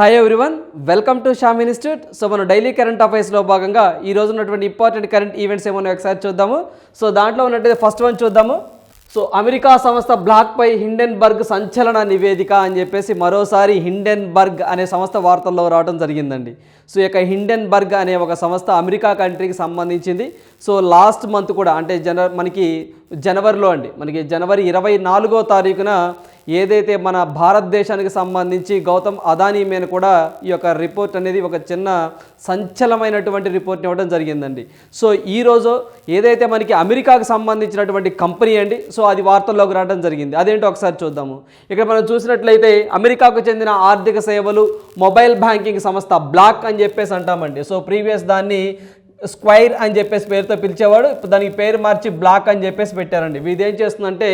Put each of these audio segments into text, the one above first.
Hi everyone welcome to Sham institute so మనం daily current అఫైర్స్లో భాగంగా ఈ రోజు ఉన్నటువంటి ఇంపార్టెంట్ కరెంట్ ఈవెంట్స్ ఏమన్నా ఒకసారి చూద్దాము. సో దాంట్లో ఉన్నట్టు ఫస్ట్ వన్ చూద్దాము. సో అమెరికా సంస్థ బ్లాక్పై హిండెన్బర్గ్ సంచలన నివేదిక అని చెప్పేసి మరోసారి హిండెన్బర్గ్ అనే సంస్థ వార్తల్లో రావడం జరిగిందండి. సో ఈ యొక్క హిండెన్బర్గ్ అనే ఒక సంస్థ అమెరికా కంట్రీకి సంబంధించింది. సో లాస్ట్ మంత్ కూడా అంటే జన మనకి జనవరిలో అండి మనకి జనవరి ఇరవై నాలుగో తారీఖున ఏదైతే మన భారతదేశానికి సంబంధించి గౌతమ్ అదానీ మీద కూడా ఈ యొక్క రిపోర్ట్ అనేది ఒక చిన్న సంచలమైనటువంటి రిపోర్ట్ ఇవ్వడం జరిగిందండి. సో ఈరోజు ఏదైతే మనకి అమెరికాకు సంబంధించినటువంటి కంపెనీ అండి సో అది వార్తల్లోకి రావడం జరిగింది. అదేంటో ఒకసారి చూద్దాము. ఇక్కడ మనం చూసినట్లయితే అమెరికాకు చెందిన ఆర్థిక సేవలు మొబైల్ బ్యాంకింగ్ సంస్థ బ్లాక్ అని చెప్పేసి అంటామండి. సో ప్రీవియస్ దాన్ని స్క్వైర్ అని చెప్పేసి పేరుతో పిలిచేవాడు. దానికి పేరు మార్చి బ్లాక్ అని చెప్పేసి పెట్టారండి. ఇది ఏం చేస్తుందంటే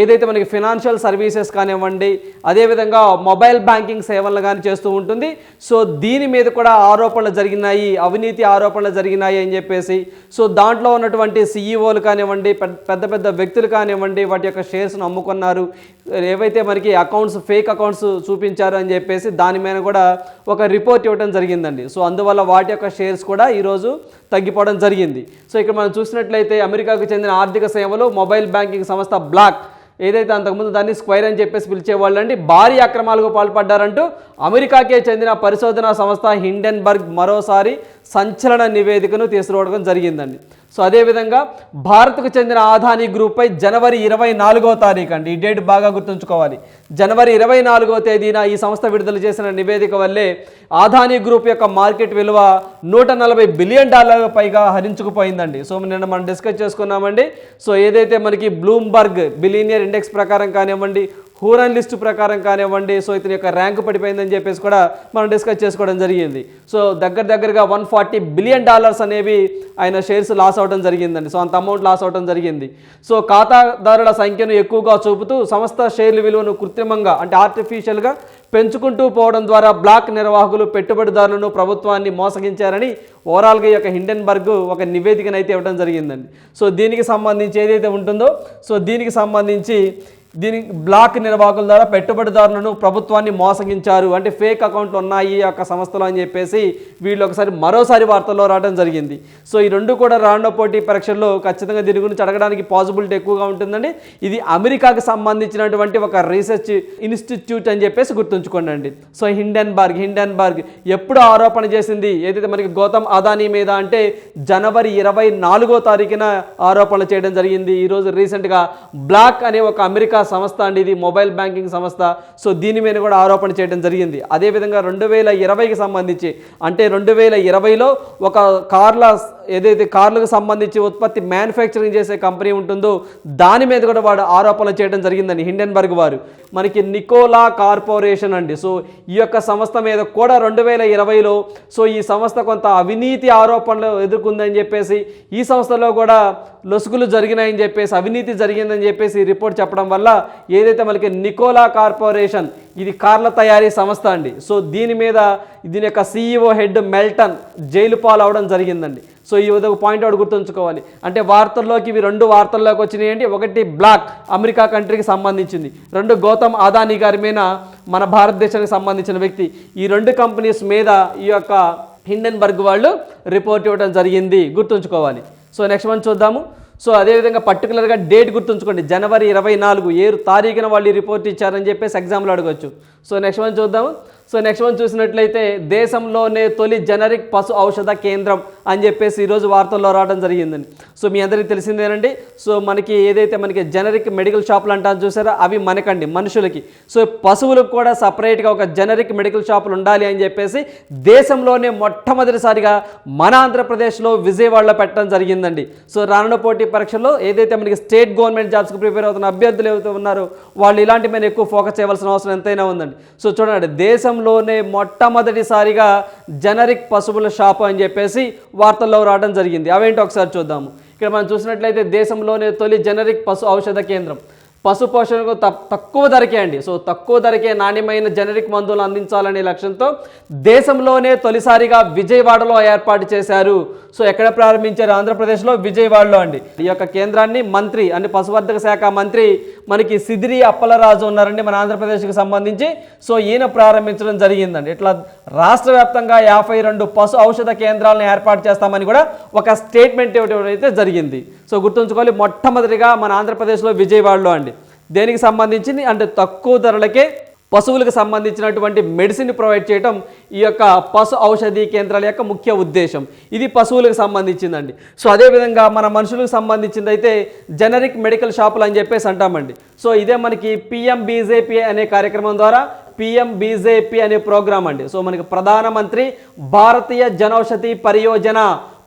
ఏదైతే మనకి ఫినాన్షియల్ సర్వీసెస్ కానివ్వండి అదేవిధంగా మొబైల్ బ్యాంకింగ్ సేవలను కానీ చేస్తూ ఉంటుంది. సో దీని మీద కూడా ఆరోపణలు జరిగినాయి అవినీతి ఆరోపణలు జరిగినాయి అని చెప్పేసి. సో దాంట్లో ఉన్నటువంటి సీఈఓలు కానివ్వండి పెద్ద పెద్ద పెద్ద వ్యక్తులు కానివ్వండి వాటి యొక్క షేర్స్ను అమ్ముకున్నారు. ఏవైతే మనకి అకౌంట్స్ ఫేక్ అకౌంట్స్ చూపించారు అని చెప్పేసి దాని మీద కూడా ఒక రిపోర్ట్ ఇవ్వడం జరిగిందండి. సో అందువల్ల వాటి యొక్క షేర్స్ కూడా ఈరోజు తగ్గిపోవడం జరిగింది. సో ఇక్కడ మనం చూసినట్లయితే అమెరికాకు చెందిన ఆర్థిక సేవలు మొబైల్ బ్యాంకింగ్ సంస్థ బ్లాక్ ఏదైతే అంతకుముందు దాన్ని స్క్వైర్ అని చెప్పేసి పిలిచేవాళ్ళండి భారీ అక్రమాలకు పాల్పడ్డారంటూ అమెరికాకే చెందిన పరిశోధనా సంస్థ హిండెన్బర్గ్ మరోసారి సంచలన నివేదికను తీసుకురావడం జరిగిందండి. సో అదేవిధంగా భారత్కు చెందిన ఆదాని గ్రూప్పై జనవరి ఇరవై నాలుగో తారీఖు అండి. ఈ డేట్ బాగా గుర్తుంచుకోవాలి. జనవరి ఇరవై నాలుగో తేదీన ఈ సంస్థ విడుదల చేసిన నివేదిక వల్లే ఆదాని గ్రూప్ యొక్క మార్కెట్ విలువ నూట నలభై బిలియన్ డాలర్ల పైగా హరించుకుపోయిందండి. సో నిన్న మనం డిస్కస్ చేసుకున్నామండి. సో ఏదైతే మనకి బ్లూంబర్గ్ బిలీనియర్ ఇండెక్స్ ప్రకారం కానివ్వండి హూరన్ లిస్టు ప్రకారం కానివ్వండి సో ఇతని యొక్క ర్యాంక్ పడిపోయిందని చెప్పేసి కూడా మనం డిస్కస్ చేసుకోవడం జరిగింది. సో దగ్గర దగ్గరగా వన్ ఫార్టీ బిలియన్ డాలర్స్ అనేవి ఆయన షేర్స్ లాస్ అవ్వడం జరిగిందండి. సో అంత అమౌంట్ లాస్ అవ్వడం జరిగింది. సో ఖాతాదారుల సంఖ్యను ఎక్కువగా చూపుతూ సంస్థ షేర్ల విలువను కృత్రిమంగా అంటే ఆర్టిఫిషియల్గా పెంచుకుంటూ పోవడం ద్వారా బ్లాక్ నిర్వాహకులు పెట్టుబడిదారులను ప్రభుత్వాన్ని మోసగించారని ఓవరాల్గా ఈ యొక్క హిండెన్బర్గ్ ఒక నివేదికను అయితే ఇవ్వడం జరిగిందండి. సో దీనికి సంబంధించి ఏదైతే ఉంటుందో సో దీనికి సంబంధించి దీనికి బ్లాక్ నిర్వాహకుల ద్వారా పెట్టుబడిదారులను ప్రభుత్వాన్ని మోసగించారు. అంటే ఫేక్ అకౌంట్లు ఉన్నాయి ఈ యొక్క సంస్థలు అని చెప్పేసి వీళ్ళు ఒకసారి మరోసారి వార్తల్లో రావడం జరిగింది. సో ఈ రెండు కూడా రానో పోటీ పరీక్షల్లో ఖచ్చితంగా దీని గురించి అడగడానికి పాసిబిలిటీ ఎక్కువగా ఉంటుందండి. ఇది అమెరికాకు సంబంధించినటువంటి ఒక రీసెర్చ్ ఇన్స్టిట్యూట్ అని చెప్పేసి గుర్తుంచుకోండి అండి. సో హిండెన్బర్గ్ హిండెన్బర్గ్ ఎప్పుడు ఆరోపణ చేసింది? ఏదైతే మనకి గౌతమ్ అదానీ మీద అంటే జనవరి ఇరవై నాలుగో తారీఖున ఆరోపణలు చేయడం జరిగింది. ఈరోజు రీసెంట్గా బ్లాక్ అనే ఒక అమెరికా సంస్థ అండి ఇది మొబైల్ బ్యాంకింగ్ సంస్థ. సో దీని మీద కూడా ఆరోపణ చేయడం జరిగింది. అదేవిధంగా రెండు వేల ఇరవైకి సంబంధించి అంటే రెండు వేల ఇరవైలో ఒక కార్ల ఏదైతే కార్లకు సంబంధించి ఉత్పత్తి మ్యానుఫ్యాక్చరింగ్ చేసే కంపెనీ ఉంటుందో దాని మీద కూడా వాడు ఆరోపణలు చేయడం జరిగిందండి హిండెన్బర్గ్ వారు. మనకి నికోలా కార్పొరేషన్ అండి. సో ఈ యొక్క సంస్థ మీద కూడా రెండు వేల ఇరవైలో సో ఈ సంస్థ కొంత అవినీతి ఆరోపణలు ఎదుర్కొందని చెప్పేసి ఈ సంస్థలో కూడా లొసుగులు జరిగినాయని చెప్పేసి అవినీతి జరిగిందని చెప్పేసి రిపోర్ట్ చెప్పడం వల్ల ఏదైతే మనకి నికోలా కార్పొరేషన్ ఇది కార్ల తయారీ సంస్థ అండి. సో దీని మీద దీని యొక్క సీఈఓ హెడ్ మెల్టన్ జైలు పాలు అవడం జరిగిందండి. సో ఈ ఒక పాయింట్ అవుట్ గుర్తుంచుకోవాలి. అంటే వార్తల్లోకి ఇవి రెండు వార్తల్లోకి వచ్చినాయండి ఒకటి బ్లాక్ అమెరికా కంట్రీకి సంబంధించింది. రెండు గౌతమ్ అదానీ గారి మీద మన భారతదేశానికి సంబంధించిన వ్యక్తి. ఈ రెండు కంపెనీస్ మీద ఈ యొక్క హిండెన్బర్గ్ వాళ్ళు రిపోర్ట్ ఇవ్వడం జరిగింది. గుర్తుంచుకోవాలి. సో నెక్స్ట్ వన్ చూద్దాము. సో అదేవిధంగా పర్టికులర్గా డేట్ గుర్తుంచుకోండి. జనవరి ఇరవై నాలుగు ఏ తారీఖున వాళ్ళు రిపోర్ట్ ఇచ్చారని చెప్పేసి ఎగ్జామ్లో అడగచ్చు. సో నెక్స్ట్ వన్ చూద్దాము. సో నెక్స్ట్ వన్ చూసినట్లయితే దేశంలోనే తొలి జనరిక్ పశు ఔషధ కేంద్రం అని చెప్పేసి ఈరోజు వార్తల్లో రావడం జరిగిందండి. సో మీ అందరికీ తెలిసిందేనండి సో మనకి ఏదైతే మనకి జనరిక్ మెడికల్ షాపులు అంటాను చూసారో అవి మనకండి మనుషులకి. సో పశువులకు కూడా సపరేట్గా ఒక జనరిక్ మెడికల్ షాపులు ఉండాలి అని చెప్పేసి దేశంలోనే మొట్టమొదటిసారిగా మన ఆంధ్రప్రదేశ్లో విజయవాడలో పెట్టడం జరిగిందండి. సో రానున్న పోటీ పరీక్షల్లో ఏదైతే మనకి స్టేట్ గవర్నమెంట్ జాబ్స్కి ప్రిపేర్ అవుతున్న అభ్యర్థులు ఏవైతే ఉన్నారో వాళ్ళు ఇలాంటి మీద ఎక్కువ ఫోకస్ చేయవలసిన అవసరం ఎంతైనా ఉందండి. సో చూడండి దేశం దేశంలోనే మొట్టమొదటిసారిగా జనరిక్ పశువుల షాపు అని చెప్పేసి వార్తల్లో రావడం జరిగింది. అవేంటో ఒకసారి చూద్దాము. ఇక్కడ మనం చూసినట్లయితే దేశంలోనే తొలి జనరిక్ పశు ఔషధ కేంద్రం. పశు పోషణకు త- తక్కువ ధరకే అండి. సో తక్కువ ధరకే నాణ్యమైన జనరిక్ మందులు అందించాలనే లక్ష్యంతో దేశంలోనే తొలిసారిగా విజయవాడలో ఏర్పాటు చేశారు. సో ఎక్కడ ప్రారంభించారు? ఆంధ్రప్రదేశ్లో విజయవాడలో అండి. ఈ యొక్క కేంద్రాన్ని మంత్రి అంటే పశువర్ధక శాఖ మంత్రి మనకి సిదిరి అప్పలరాజు ఉన్నారండి మన ఆంధ్రప్రదేశ్కి సంబంధించి. సో ఈయన ప్రారంభించడం జరిగిందండి. ఇట్లా రాష్ట్ర వ్యాప్తంగా యాభై రెండు పశు ఔషధ కేంద్రాలను ఏర్పాటు చేస్తామని కూడా ఒక స్టేట్మెంట్ ఇవ్వడం అయితే జరిగింది. సో గుర్తుంచుకోవాలి మొట్టమొదటిగా మన ఆంధ్రప్రదేశ్లో విజయవాడలో అండి. దేనికి సంబంధించి అంటే తక్కువ ధరలకే పశువులకు సంబంధించినటువంటి మెడిసిన్ ప్రొవైడ్ చేయడం ఈ యొక్క పశు ఔషధి కేంద్రాల యొక్క ముఖ్య ఉద్దేశం. ఇది పశువులకు సంబంధించిందండి. సో అదేవిధంగా మన మనుషులకు సంబంధించింది అయితే జనరిక్ మెడికల్ షాపులు అని చెప్పేసి అంటామండి. సో ఇదే మనకి పిఎం బీజేపీ అనే కార్యక్రమం ద్వారా పిఎం బీజేపీ అనే ప్రోగ్రాం అండి. సో మనకి ప్రధానమంత్రి భారతీయ జనౌషధి పరియోజన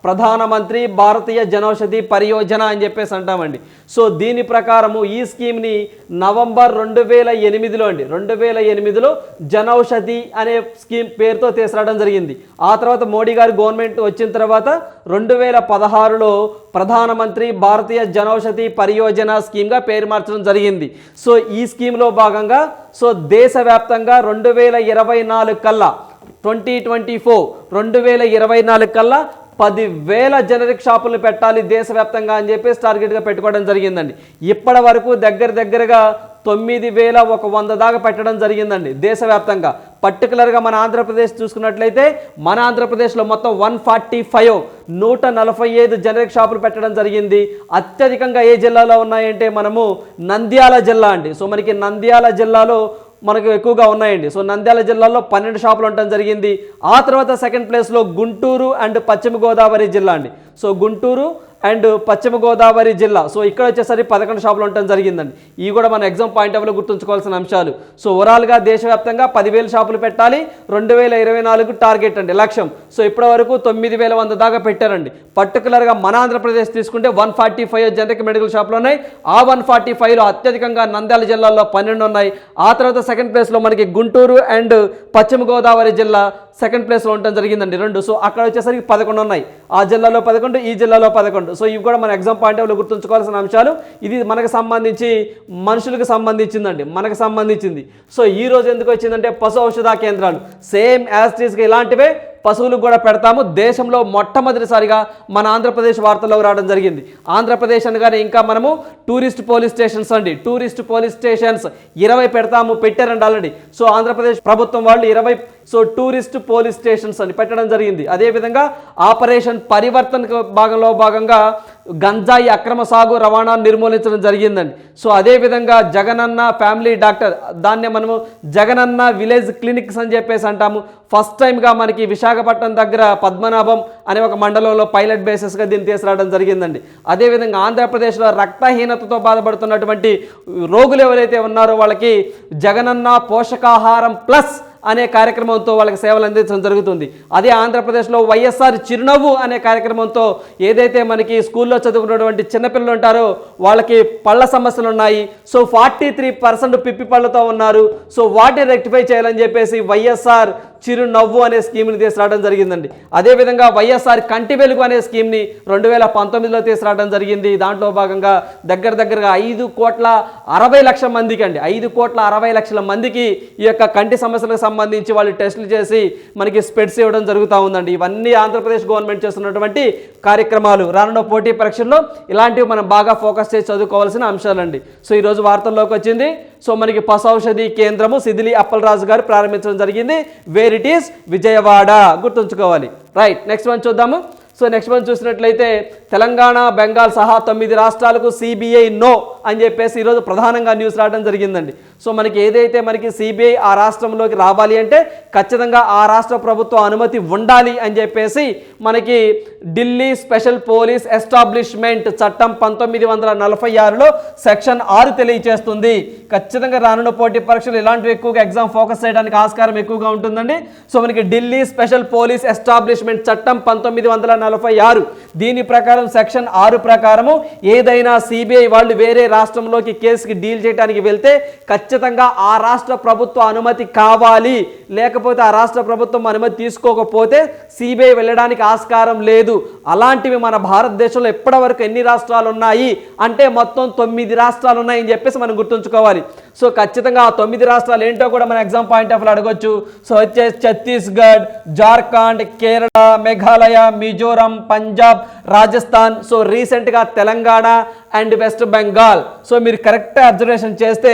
ప్రధానమంత్రి భారతీయ జనౌషధి పరియోజన అని చెప్పేసి అంటామండి. సో దీని ప్రకారము ఈ స్కీమ్ని నవంబర్ రెండు వేల ఎనిమిదిలో అండి. రెండు వేల ఎనిమిదిలో జనౌషధి అనే స్కీమ్ పేరుతో తీసుకురావడం జరిగింది. ఆ తర్వాత మోడీ గారు గవర్నమెంట్ వచ్చిన తర్వాత రెండు వేల పదహారులో ప్రధానమంత్రి భారతీయ జనౌషధి పరియోజన స్కీమ్గా పేరు మార్చడం జరిగింది. సో ఈ స్కీమ్లో భాగంగా సో దేశవ్యాప్తంగా రెండు వేల ఇరవై నాలుగు కల్లా ట్వంటీ ట్వంటీ ఫోర్ రెండు వేల ఇరవై నాలుగు కల్లా పదివేల జనరిక్ షాపులు పెట్టాలి దేశవ్యాప్తంగా అని చెప్పేసి టార్గెట్గా పెట్టుకోవడం జరిగిందండి. ఇప్పటి వరకు దగ్గర దగ్గరగా తొమ్మిది వేల ఒక వంద దాకా పెట్టడం జరిగిందండి దేశవ్యాప్తంగా. పర్టికులర్గా మన ఆంధ్రప్రదేశ్ చూసుకున్నట్లయితే మన ఆంధ్రప్రదేశ్లో మొత్తం వన్ ఫార్టీ ఫైవ్ నూట నలభై ఐదు జనరిక్ షాపులు పెట్టడం జరిగింది. అత్యధికంగా ఏ జిల్లాలో ఉన్నాయంటే మనము నంద్యాల జిల్లా అండి. సో మనకి నంద్యాల జిల్లాలో మనకు ఎక్కువగా ఉన్నాయండి. సో నంద్యాల జిల్లాలో పన్నెండు షాపులు ఉండటం జరిగింది. ఆ తర్వాత సెకండ్ ప్లేస్లో గుంటూరు అండ్ పశ్చిమ గోదావరి జిల్లా అండి. సో గుంటూరు అండ్ పశ్చిమ గోదావరి జిల్లా. సో ఇక్కడ వచ్చేసరికి పదకొండు షాపులు ఉండటం జరిగిందండి. ఇవి కూడా మన ఎగ్జామ్ పాయింట్ ఆఫ్లో గుర్తుంచుకోవాల్సిన అంశాలు. సో ఓవరాల్గా దేశవ్యాప్తంగా పదివేల షాపులు పెట్టాలి రెండు వేల ఇరవై నాలుగు టార్గెట్ అండి లక్ష్యం. సో ఇప్పటి వరకు తొమ్మిది వేల వంద దాకా పెట్టారండి. పర్టికులర్గా మన ఆంధ్రప్రదేశ్ తీసుకుంటే one forty five generic medical షాపులు ఉన్నాయి. ఆ వన్ ఫార్టీ ఫైవ్లో అత్యధికంగా నంద్యాల జిల్లాలో పన్నెండు ఉన్నాయి. ఆ తర్వాత సెకండ్ ప్లేస్లో మనకి గుంటూరు అండ్ పశ్చిమ గోదావరి జిల్లా సెకండ్ ప్లేస్లో ఉండటం జరిగిందండి రెండు. సో అక్కడ వచ్చేసరికి పదకొండు ఉన్నాయి. ఆ జిల్లాలో పదకొండు ఈ జిల్లాలో పదకొండు. సో ఇవి కూడా మన ఎగ్జామ్ పాయింట్ ఆఫ్లో గుర్తుంచుకోవాల్సిన అంశాలు. ఇది మనకు సంబంధించి మనుషులకు సంబంధించిందండి. మనకు సంబంధించింది. సో ఈ రోజు ఎందుకు వచ్చిందంటే పశు ఔషధ కేంద్రాలు. సేమ్ యాస్టీస్గా ఇలాంటివే పశువులకు కూడా పెడతాము. దేశంలో మొట్టమొదటిసారిగా మన ఆంధ్రప్రదేశ్ వార్తల్లో రావడం జరిగింది. ఆంధ్రప్రదేశ్ అనగానే ఇంకా మనము టూరిస్ట్ పోలీస్ స్టేషన్స్ అండి. టూరిస్ట్ పోలీస్ స్టేషన్స్ ఇరవై పెడతాము పెట్టారండి ఆల్రెడీ. సో ఆంధ్రప్రదేశ్ ప్రభుత్వం వాళ్ళు ఇరవై సో టూరిస్ట్ పోలీస్ స్టేషన్స్ అని పెట్టడం జరిగింది. అదేవిధంగా ఆపరేషన్ పరివర్తన భాగంలో భాగంగా గంజాయి అక్రమ సాగు రవాణా నిర్మూలించడం జరిగిందండి. సో అదేవిధంగా జగనన్న ఫ్యామిలీ డాక్టర్ దాన్నే మనము జగనన్న విలేజ్ క్లినిక్స్ అని చెప్పేసి అంటాము. ఫస్ట్ టైంగా మనకి విశాఖపట్నం దగ్గర పద్మనాభం అనే ఒక మండలంలో పైలట్ బేసిస్గా దీన్ని తీసుకురావడం జరిగిందండి. అదేవిధంగా ఆంధ్రప్రదేశ్లో రక్తహీనతతో బాధపడుతున్నటువంటి రోగులు ఎవరైతే ఉన్నారో వాళ్ళకి జగనన్న పోషకాహారం ప్లస్ అనే కార్యక్రమంతో వాళ్ళకి సేవలు అందించడం జరుగుతుంది. అదే ఆంధ్రప్రదేశ్లో వైఎస్ఆర్ చిరునవ్వు అనే కార్యక్రమంతో ఏదైతే మనకి స్కూల్లో చదువుకున్నటువంటి చిన్నపిల్లలు ఉంటారో వాళ్ళకి పళ్ళ సమస్యలు ఉన్నాయి. సో ఫార్టీ త్రీ పర్సెంట్ పిప్పి పళ్ళతో ఉన్నారు. సో వాటిని రెక్టిఫై చేయాలని చెప్పేసి వైఎస్ఆర్ చిరునవ్వు అనే స్కీమ్ని తీసుకురావడం జరిగిందండి. అదేవిధంగా వైఎస్ఆర్ కంటి వెలుగు అనే స్కీమ్ని రెండు వేల పంతొమ్మిదిలో తీసుకురావడం జరిగింది. దాంట్లో భాగంగా దగ్గర దగ్గరగా ఐదు కోట్ల అరవై లక్షల మందికి అండి ఐదు కోట్ల అరవై లక్షల మందికి ఈ యొక్క కంటి సమస్యలకు సంబంధించి వాళ్ళు టెస్టులు చేసి మనకి స్పెడ్స్ ఇవ్వడం జరుగుతూ ఉందండి. ఇవన్నీ ఆంధ్రప్రదేశ్ గవర్నమెంట్ చేస్తున్నటువంటి కార్యక్రమాలు. రానున్న పోటీ పరీక్షల్లో ఇలాంటివి మనం బాగా ఫోకస్ చేసి చదువుకోవాల్సిన అంశాలండి. సో ఈరోజు వార్తల్లోకి వచ్చింది. సో మనకి పశు ఔషధి కేంద్రము సిదిలి అప్పలరాజు గారు ప్రారంభించడం జరిగింది. వేర్ ఇట్ ఈస్ విజయవాడ గుర్తుంచుకోవాలి. రైట్ నెక్స్ట్ వన్ చూద్దాము. సో నెక్స్ట్ వన్ చూసినట్లయితే తెలంగాణ బెంగాల్ సహా తొమ్మిది రాష్ట్రాలకు సిబిఐ నో అని చెప్పేసి ఈరోజు ప్రధానంగా న్యూస్ రావడం జరిగిందండి. సో మనకి ఏదైతే మనకి సిబిఐ ఆ రాష్ట్రంలోకి రావాలి అంటే ఖచ్చితంగా ఆ రాష్ట్ర ప్రభుత్వ అనుమతి ఉండాలి అని చెప్పేసి మనకి ఢిల్లీ స్పెషల్ పోలీస్ ఎస్టాబ్లిష్మెంట్ చట్టం పంతొమ్మిది వందల నలభై ఆరులో సెక్షన్ ఆరు తెలియజేస్తుంది ఖచ్చితంగా రానున్న పోటీ పరీక్షలు ఇలాంటివి ఎక్కువగా ఎగ్జామ్ ఫోకస్ చేయడానికి ఆస్కారం ఎక్కువగా ఉంటుందండి. సో మనకి ఢిల్లీ స్పెషల్ పోలీస్ ఎస్టాబ్లిష్మెంట్ చట్టం పంతొమ్మిది వందల నలభై ఆరు దీని ప్రకారం సెక్షన్ ఆరు ప్రకారము ఏదైనా సిబిఐ వాళ్ళు వేరే రాష్ట్రంలోకి కేసుకి డీల్ చేయడానికి వెళ్తే ఖచ్చితంగా ఖచ్చితంగా ఆ రాష్ట్ర ప్రభుత్వ అనుమతి కావాలి. లేకపోతే ఆ రాష్ట్ర ప్రభుత్వం అనుమతి తీసుకోకపోతే సిబిఐ వెళ్ళడానికి ఆస్కారం లేదు. అలాంటివి మన భారతదేశంలో ఇప్పటివరకు ఎన్ని రాష్ట్రాలు ఉన్నాయి? అంటే మొత్తం తొమ్మిది రాష్ట్రాలు ఉన్నాయని చెప్పేసి మనం గుర్తుంచుకోవాలి. సో ఖచ్చితంగా ఆ తొమ్మిది రాష్ట్రాలు ఏంటో కూడా మనం ఎగ్జామ్ పాయింట్ ఆఫ్ అడగొచ్చు. సో వచ్చేసి ఛత్తీస్గఢ్ జార్ఖండ్ కేరళ మేఘాలయ మిజోరం పంజాబ్ రాజస్థాన్. సో రీసెంట్గా Telangana and west Bengal. So మీరు కరెక్ట్ అబ్జర్వేషన్ చేస్తే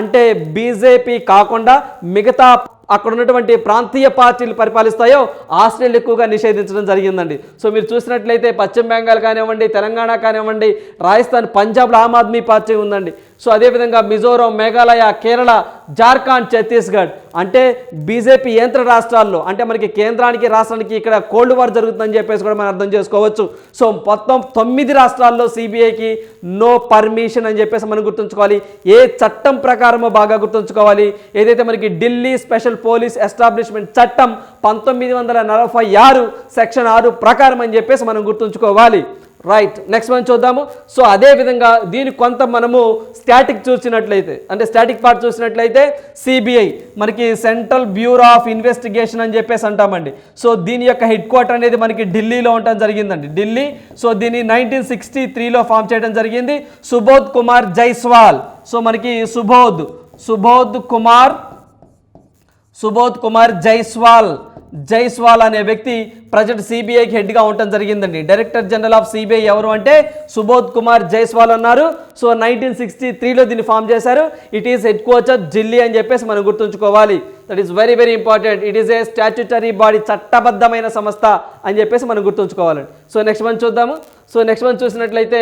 అంటే బీజేపీ కాకుండా మిగతా అక్కడ ఉన్నటువంటి ప్రాంతీయ పార్టీలు పరిపాలిస్తాయో ఆస్ట్రేలియా ఎక్కువగా నిషేధించడం జరిగిందండి. సో మీరు చూసినట్లయితే పశ్చిమ బెంగాల్ కానివ్వండి తెలంగాణ కానివ్వండి రాజస్థాన్ పంజాబ్లో ఆమ్ ఆద్మీ పార్టీ ఉందండి. సో అదేవిధంగా మిజోరం మేఘాలయ కేరళ జార్ఖండ్ ఛత్తీస్గఢ్ అంటే బీజేపీ యంత్ర రాష్ట్రాల్లో అంటే మనకి కేంద్రానికి రాష్ట్రానికి ఇక్కడ కోల్డ్ వార్ జరుగుతుందని చెప్పేసి కూడా మనం అర్థం చేసుకోవచ్చు. సో మొత్తం తొమ్మిది రాష్ట్రాల్లో సిబిఐకి నో పర్మిషన్ అని చెప్పేసి మనం గుర్తుంచుకోవాలి. ఏ చట్టం ప్రకారమో బాగా గుర్తుంచుకోవాలి. ఏదైతే మనకి ఢిల్లీ స్పెషల్ పోలీస్ ఎస్టాబ్లిష్మెంట్ చట్టం పంతొమ్మిది వందల నలభై ఆరు సెక్షన్ ఆరు ప్రకారం అని చెప్పేసి మనం గుర్తుంచుకోవాలి. రైట్ నెక్స్ట్ మనం చూద్దాము. సో అదే విధంగా దీని కొంత మనము స్టాటిక్ చూసినట్లయితే అంటే స్టాటిక్ పార్ట్ చూసినట్లయితే సిబిఐ మనకి సెంట్రల్ బ్యూరో ఆఫ్ ఇన్వెస్టిగేషన్ అని చెప్పేసి అంటామండి. సో దీని యొక్క హెడ్ క్వార్టర్ అనేది మనకి ఢిల్లీలో ఉండటం జరిగిందండి. ఢిల్లీ. సో దీన్ని నైన్టీన్ సిక్స్టీ త్రీలో ఫామ్ చేయడం జరిగింది. సుబోధ్ కుమార్ జైస్వాల్ సో మనకి సుబోధ్ సుబోధ్ కుమార్ సుబోధ్ కుమార్ జైస్వాల్ జైస్వాల్ అనే వ్యక్తి ప్రజెంట్ సిబిఐకి హెడ్గా ఉండటం జరిగిందండి. డైరెక్టర్ జనరల్ ఆఫ్ సిబిఐ ఎవరు అంటే సుబోధ్ కుమార్ జైస్వాల్ ఉన్నారు సో నైన్టీన్ సిక్స్టీ త్రీలో దీన్ని ఫామ్ చేశారు. It is head quarter Delhi అని చెప్పేసి మనం గుర్తుంచుకోవాలి. That is very very important it is a statutory body చట్టబద్ధమైన సంస్థ అని చెప్పేసి మనం గుర్తుంచుకోవాలండి. సో నెక్స్ట్ మనం చూద్దాము. సో నెక్స్ట్ మనం చూసినట్లయితే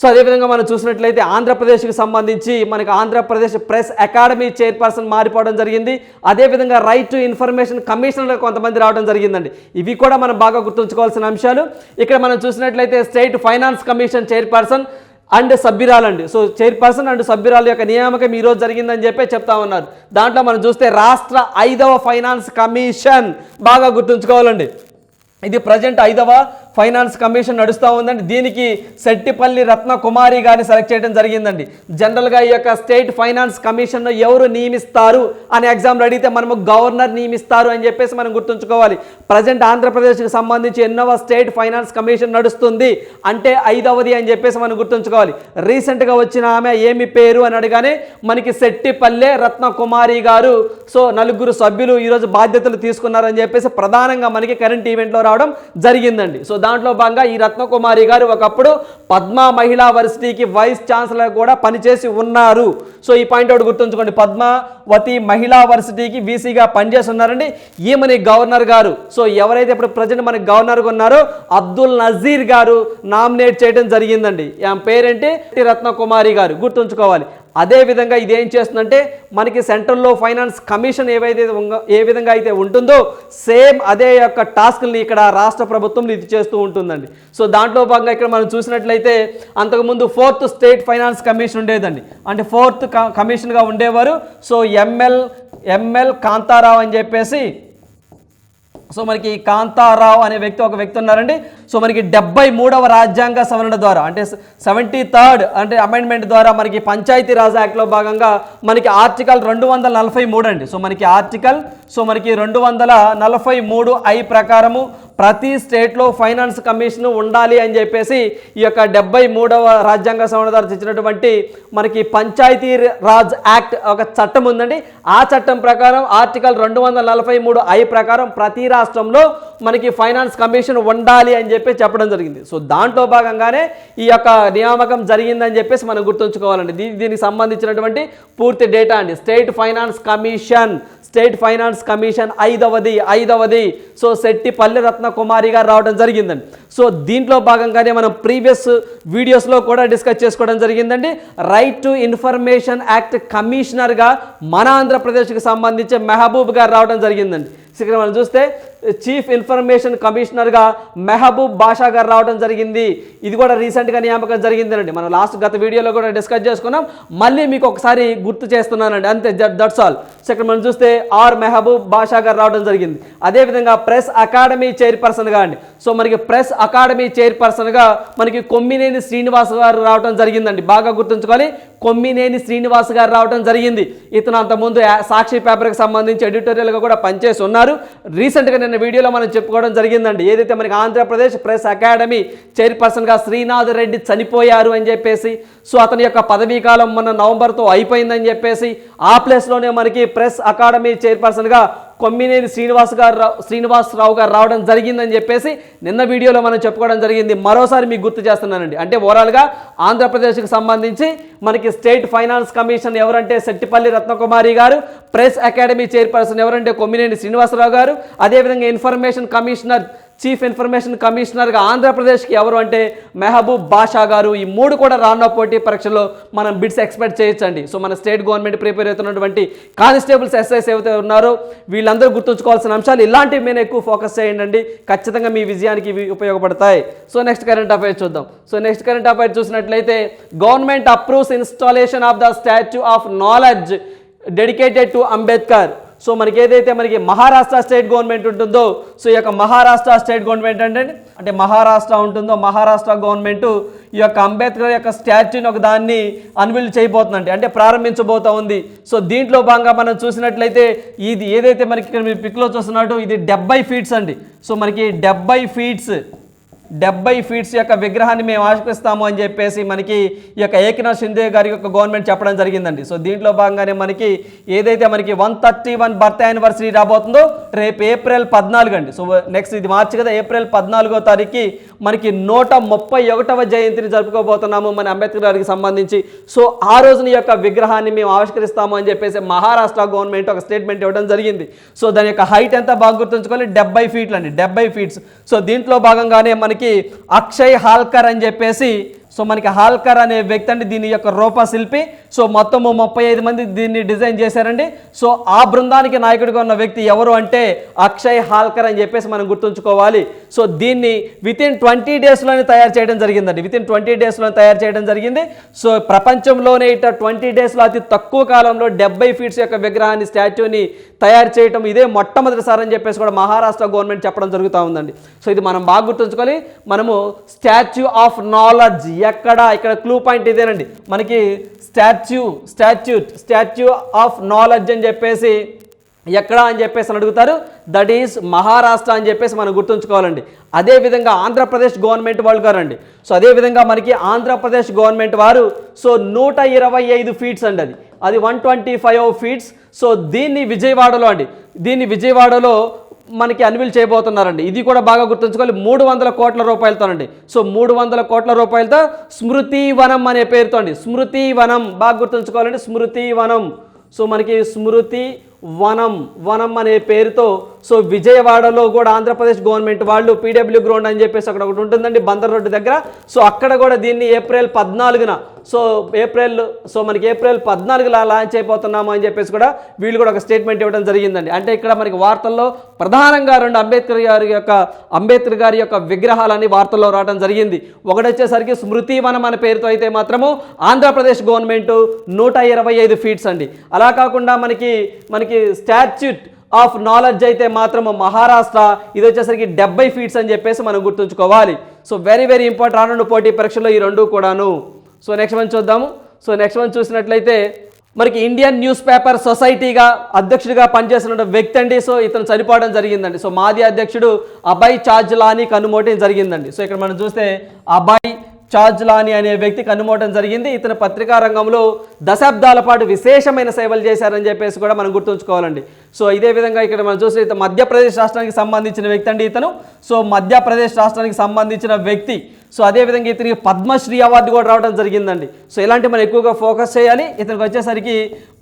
సో అదేవిధంగా మనం చూసినట్లయితే ఆంధ్రప్రదేశ్కి సంబంధించి మనకి ఆంధ్రప్రదేశ్ ప్రెస్ అకాడమీ చైర్పర్సన్ మారిపోవడం జరిగింది. అదేవిధంగా రైట్ టు ఇన్ఫర్మేషన్ కమిషనర్ కొంతమంది రావడం జరిగిందండి. ఇవి కూడా మనం బాగా గుర్తుంచుకోవాల్సిన అంశాలు. ఇక్కడ మనం చూసినట్లయితే state finance commission chairperson and సభ్యురాలండి so chairperson and సభ్యురాల యొక్క నియామకం ఈరోజు జరిగిందని చెప్పి చెప్తా ఉన్నారు. దాంట్లో మనం చూస్తే రాష్ట్ర ఐదవ ఫైనాన్స్ కమిషన్ బాగా గుర్తుంచుకోవాలండి. ఇది ప్రజెంట్ ఐదవ ఫైనాన్స్ కమిషన్ నడుస్తూ ఉందండి. దీనికి సెట్టిపల్లి రత్న కుమారి గారిని సెలెక్ట్ చేయడం జరిగిందండి. జనరల్గా ఈ యొక్క స్టేట్ ఫైనాన్స్ కమిషన్ను ఎవరు నియమిస్తారు అనే ఎగ్జామ్ అడిగితే మనము గవర్నర్ నియమిస్తారు అని చెప్పేసి మనం గుర్తుంచుకోవాలి. ప్రజెంట్ ఆంధ్రప్రదేశ్కి సంబంధించి ఎన్నవ స్టేట్ ఫైనాన్స్ కమిషన్ నడుస్తుంది అంటే ఐదవది అని చెప్పేసి మనం గుర్తుంచుకోవాలి. రీసెంట్గా వచ్చిన ఆమె ఏమి పేరు అని అడగానే మనకి సెట్టిపల్లె రత్న కుమారి గారు సో నలుగురు సభ్యులు ఈరోజు బాధ్యతలు తీసుకున్నారని చెప్పేసి ప్రధానంగా మనకి కరెంట్ ఈవెంట్లో రావడం జరిగిందండి. సో దాంట్లో భాగంగా ఈ రత్నకుమారి గారు ఒకప్పుడు పద్మ మహిళా వర్సిటీకి వైస్ ఛాన్సలర్ కూడా పనిచేసి ఉన్నారు. సో ఈ పాయింట్ ఒకటి గుర్తుంచుకోండి. పద్మావతి మహిళా వర్సిటీకి వీసీగా పనిచేస్తున్నారండి. ఈమెని గవర్నర్ గారు సో ఎవరైతే ఇప్పుడు ప్రజెంట్ మనకి గవర్నర్గా ఉన్నారో అబ్దుల్ నజీర్ గారు నామినేట్ చేయడం జరిగిందండి. ఆమె పేరేంటి? రత్నకుమారి గారు. గుర్తుంచుకోవాలి. అదే విధంగా ఇది ఏం చేస్తుందంటే మనకి సెంట్రల్లో ఫైనాన్స్ కమిషన్ ఏవైతే ఏ విధంగా అయితే ఉంటుందో సేమ్ అదే యొక్క టాస్క్ని ఇక్కడ రాష్ట్ర ప్రభుత్వం ఇది చేస్తూ ఉంటుందండి. సో దాంట్లో భాగంగా ఇక్కడ మనం చూసినట్లయితే అంతకుముందు ఫోర్త్ స్టేట్ ఫైనాన్స్ కమిషన్ ఉండేదండి. అంటే ఫోర్త్ కమిషన్గా ఉండేవారు. సో ఎంఎల్ ఎంఎల్ కాంతారావు అని చెప్పేసి సో మనకి కాంతారావు అనే వ్యక్తి ఒక వ్యక్తి ఉన్నారండి. సో మనకి డెబ్బై మూడవ రాజ్యాంగ సవరణ ద్వారా అంటే సెవెంటీ థర్డ్ అంటే అమెండ్మెంట్ ద్వారా మనకి పంచాయతీ రాజ్ యాక్ట్లో భాగంగా మనకి ఆర్టికల్ రెండు వందల నలభై మూడు అండి. సో మనకి ఆర్టికల్ సో మనకి రెండు వందల నలభై మూడు ఐ ప్రకారము ప్రతి స్టేట్లో ఫైనాన్స్ కమిషన్ ఉండాలి అని చెప్పేసి ఈ యొక్క డెబ్బై మూడవ రాజ్యాంగ సవరణ ద్వారా తెచ్చినటువంటి మనకి పంచాయతీ రాజ్ యాక్ట్ ఒక చట్టం ఉందండి. ఆ చట్టం ప్రకారం ఆర్టికల్ రెండు వందల నలభై మూడు ఐ ప్రకారం ప్రతి రాష్ట్రంలో మనకి ఫైనాన్స్ కమిషన్ ఉండాలి అని చెప్పి చెప్పడం జరిగింది. సో దాంట్లో భాగంగానే ఈ యొక్క నియామకం జరిగిందని చెప్పేసి మనం గుర్తుంచుకోవాలండి. దీనికి సంబంధించినటువంటి పూర్తి డేటా అండి. State finance commission state finance commission ఐదవది ఐదవది. సో శెట్టిపల్లి రత్న కుమారి గారు రావడం జరిగిందండి. సో దీంట్లో భాగంగానే మనం ప్రీవియస్ వీడియోస్లో కూడా డిస్కస్ చేసుకోవడం జరిగిందండి. రైట్ టు ఇన్ఫర్మేషన్ యాక్ట్ కమిషనర్గా మన ఆంధ్రప్రదేశ్కి సంబంధించి మెహబూబ్ గారు రావడం జరిగిందండి. ఇక్కడ మనం చూస్తే చీఫ్ ఇన్ఫర్మేషన్ కమిషనర్గా మెహబూబ్ బాషా గారు రావడం జరిగింది. ఇది కూడా రీసెంట్గా నియామకం జరిగిందండి. మనం లాస్ట్ గత వీడియోలో కూడా డిస్కస్ చేసుకున్నాం. మళ్ళీ మీకు ఒకసారి గుర్తు చేస్తున్నానండి. అంతే దట్స్ ఆల్ సో ఇక్కడ మనం చూస్తే ఆర్ మెహబూబ్ బాషా గారు రావడం జరిగింది. అదేవిధంగా ప్రెస్ అకాడమీ చైర్పర్సన్గా అండి. సో మనకి ప్రెస్ అకాడమీ చైర్పర్సన్గా మనకి కొమ్మినేని శ్రీనివాస్ గారు రావడం జరిగిందండి. బాగా గుర్తుంచుకోవాలి. కొమ్మినేని శ్రీనివాస్ గారు రావడం జరిగింది. ఇతను అంతకుముందు సాక్షి పేపర్కి సంబంధించి ఎడిటోరియల్గా కూడా పనిచేసి ఉన్నారు. ఉన్నారు రీసెంట్గా నిన్న వీడియోలో మనం చెప్పుకోవడం జరిగిందండి. ఏదైతే మనకి ఆంధ్రప్రదేశ్ ప్రెస్ అకాడమీ చైర్పర్సన్గా శ్రీనాథ్ రెడ్డి చనిపోయారు అని చెప్పేసి సో అతని యొక్క పదవీ కాలం మన నవంబర్తో అయిపోయిందని చెప్పేసి ఆ ప్లేస్లోనే మనకి ప్రెస్ అకాడమీ చైర్పర్సన్గా కొమ్మినేని శ్రీనివాస్ గారు శ్రీనివాసరావు గారు రావడం జరిగిందని చెప్పేసి నిన్న వీడియోలో మనం చెప్పుకోవడం జరిగింది. మరోసారి మీకు గుర్తు చేస్తున్నానండి. అంటే ఓవరాల్గా ఆంధ్రప్రదేశ్కి సంబంధించి మనకి స్టేట్ ఫైనాన్స్ కమిషన్ ఎవరంటే సెట్టిపల్లి రత్నకుమారి గారు ప్రెస్ అకాడమీ చైర్పర్సన్ ఎవరంటే కొమ్మినేని శ్రీనివాసరావు గారు అదేవిధంగా ఇన్ఫర్మేషన్ కమిషనర్ చీఫ్ ఇన్ఫర్మేషన్ కమిషనర్గా ఆంధ్రప్రదేశ్కి ఎవరు అంటే మెహబూబ్ బాషా గారు. ఈ మూడు కూడా రానున్న పోటీ పరీక్షల్లో మనం బిడ్స్ ఎక్స్పెక్ట్ చేయొచ్చండి. సో మన స్టేట్ గవర్నమెంట్ ప్రిపేర్ అవుతున్నటువంటి కానిస్టేబుల్స్ ఎస్ఐస్ ఏవైతే ఉన్నారో వీళ్ళందరూ గుర్తుంచుకోవాల్సిన అంశాలు ఇలాంటివి మీద ఎక్కువ ఫోకస్ చేయండి ఖచ్చితంగా మీ విజయానికి ఇవి ఉపయోగపడతాయి. సో నెక్స్ట్ కరెంట్ అఫైర్ చూద్దాం. సో నెక్స్ట్ కరెంట్ అఫైర్ చూసినట్లయితే government approves installation of the statue of knowledge dedicated to Ambedkar. So మనకి ఏదైతే మనకి మహారాష్ట్ర స్టేట్ గవర్నమెంట్ ఉంటుందో సో ఈ యొక్క మహారాష్ట్ర స్టేట్ గవర్నమెంట్ అంటే అంటే మహారాష్ట్ర ఉంటుందో మహారాష్ట్ర గవర్నమెంట్ ఈ యొక్క అంబేద్కర్ యొక్క స్టాచ్యూని ఒక దాన్ని అన్విల్ చేయబోతుందండి అంటే ప్రారంభించబోతా ఉంది. సో దీంట్లో భాగంగా మనం చూసినట్లయితే ఇది ఏదైతే మనకి ఇక్కడ మీరు పిక్లో చూస్తున్నట్టు ఇది డెబ్బై ఫీట్స్ అండి. సో మనకి డెబ్బై ఫీట్స్ డెబ్బై ఫీట్స్ యొక్క విగ్రహాన్ని మేము ఆశిస్తాము అని చెప్పేసి మనకి ఈ యొక్క ఏకనాథ్ షిందే గారి యొక్క గవర్నమెంట్ చెప్పడం జరిగిందండి. సో దీంట్లో భాగంగానే మనకి ఏదైతే మనకి one thirty one birth anniversary రాబోతుందో రేపు ఏప్రిల్ పద్నాలుగు అండి. సో నెక్స్ట్ ఇది మార్చి కదా ఏప్రిల్ పద్నాలుగో తారీఖుకి మనకి నూట ముప్పై ఒకటవ జయంతిని జరుపుకోబోతున్నాము మన అంబేద్కర్ గారికి సంబంధించి. సో ఆ రోజున యొక్క విగ్రహాన్ని మేము ఆవిష్కరిస్తాము అని చెప్పేసి మహారాష్ట్ర గవర్నమెంట్ ఒక స్టేట్మెంట్ ఇవ్వడం జరిగింది. సో దాని యొక్క హైట్ ఎంత బాగా గుర్తుంచుకోవాలి? డెబ్బై ఫీట్లు అండి డెబ్బై ఫీట్స్. సో దీంట్లో భాగంగానే మనకి అక్షయ్ హాల్కర్ అని చెప్పేసి సో మనకి హాల్కర్ అనే వ్యక్తి అండి దీని యొక్క రూపశిల్పి సో మొత్తము ముప్పై ఐదు మంది దీన్ని డిజైన్ చేశారండి. సో ఆ బృందానికి నాయకుడిగా ఉన్న వ్యక్తి ఎవరు అంటే అక్షయ్ హాల్కర్ అని చెప్పేసి మనం గుర్తుంచుకోవాలి. సో దీన్ని విత్ ఇన్ ట్వంటీ డేస్లోనే తయారు చేయడం జరిగిందండి. విత్ ఇన్ ట్వంటీ డేస్లో తయారు చేయడం జరిగింది. సో ప్రపంచంలోనే ఇట ట్వంటీ డేస్లో అతి తక్కువ కాలంలో డెబ్బై ఫీట్స్ యొక్క విగ్రహాన్ని స్టాచ్యూని తయారు చేయటం ఇదే మొట్టమొదటిసారి అని చెప్పేసి కూడా మహారాష్ట్ర గవర్నమెంట్ చెప్పడం జరుగుతూ ఉందండి. సో ఇది మనం బాగా గుర్తుంచుకోవాలి. మనము స్టాచ్యూ ఆఫ్ నాలెడ్జ్ ఎక్కడ? ఇక్కడ క్లూ పాయింట్ ఇదేనండి. మనకి statue statute statue of knowledge అని చెప్పేసి ఎక్కడ అని చెప్పేసి అని అడుగుతారు. దట్ ఈస్ మహారాష్ట్ర అని చెప్పేసి మనం గుర్తుంచుకోవాలండి. అదేవిధంగా ఆంధ్రప్రదేశ్ గవర్నమెంట్ వాళ్ళు గారండి సో అదేవిధంగా మనకి ఆంధ్రప్రదేశ్ గవర్నమెంట్ వారు సో నూట ఇరవై ఐదు ఫీట్స్ అండి అది. అది one twenty five feets so దీన్ని విజయవాడలో అండి దీన్ని విజయవాడలో మనకి అన్విల్ చేయబోతున్నారండి. ఇది కూడా బాగా గుర్తుంచుకోవాలి మూడు వందల కోట్ల రూపాయలతోనండి. సో మూడు వందల కోట్ల రూపాయలతో స్మృతి వనం అనే పేరుతో అండి స్మృతి వనం బాగా గుర్తుంచుకోవాలండి స్మృతి వనం. సో మనకి స్మృతి వనం వనం అనే పేరుతో సో విజయవాడలో కూడా ఆంధ్రప్రదేశ్ గవర్నమెంట్ వాళ్ళు పీడబ్ల్యూ గ్రౌండ్ అని చెప్పేసి అక్కడ ఒకటి ఉంటుందండి బందర్ రోడ్డు దగ్గర. సో అక్కడ కూడా దీన్ని ఏప్రిల్ పద్నాలుగున సో ఏప్రిల్ సో మనకి ఏప్రిల్ పద్నాలుగులా లాంచ్ అయిపోతున్నాము అని చెప్పేసి కూడా వీళ్ళు కూడా ఒక స్టేట్మెంట్ ఇవ్వడం జరిగిందండి. అంటే ఇక్కడ మనకి వార్తల్లో ప్రధానంగా రెండు అంబేద్కర్ గారి యొక్క అంబేద్కర్ గారి యొక్క విగ్రహాలని వార్తల్లో రావడం జరిగింది. ఒకటి వచ్చేసరికి స్మృతి వనం అనే పేరుతో అయితే మాత్రము ఆంధ్రప్రదేశ్ గవర్నమెంట్ నూట ఇరవై ఐదు ఫీట్స్ అండి. అలా కాకుండా మనకి మనకి స్టాచ్యూట్ ఆఫ్ నాలెడ్జ్ అయితే మాత్రం మహారాష్ట్ర ఇది వచ్చేసరికి డెబ్బై ఫీట్స్ అని చెప్పేసి మనం గుర్తుంచుకోవాలి. సో వెరీ వెరీ ఇంపార్టెంట్ రానున్న పోటీ పరీక్షలో ఈ రెండు కూడాను. సో నెక్స్ట్ వన్ చూద్దాము. సో నెక్స్ట్ వన్ చూసినట్లయితే మనకి ఇండియన్ న్యూస్ పేపర్ సొసైటీగా అధ్యక్షుడిగా పనిచేస్తున్న వ్యక్తి అండి. సో ఇతను చనిపోవడం జరిగిందండి. సో మాజీ అధ్యక్షుడు అభయ్ చాజ్లాని కనుమోటం జరిగిందండి. సో ఇక్కడ మనం చూస్తే అభయ్ చాజ్లాని అనే వ్యక్తి కనుమోవడం జరిగింది. ఇతను పత్రికా రంగంలో దశాబ్దాల పాటు విశేషమైన సేవలు చేశారని చెప్పేసి కూడా మనం గుర్తుంచుకోవాలండి. సో ఇదే విధంగా ఇక్కడ మనం చూస్తే ఇతను మధ్యప్రదేశ్ రాష్ట్రానికి సంబంధించిన వ్యక్తి అండి ఇతను. సో మధ్యప్రదేశ్ రాష్ట్రానికి సంబంధించిన వ్యక్తి. సో అదేవిధంగా ఇతనికి పద్మశ్రీ అవార్డు కూడా రావడం జరిగిందండి. సో ఇలాంటి మనం ఎక్కువగా ఫోకస్ చేయాలి. ఇతనికి వచ్చేసరికి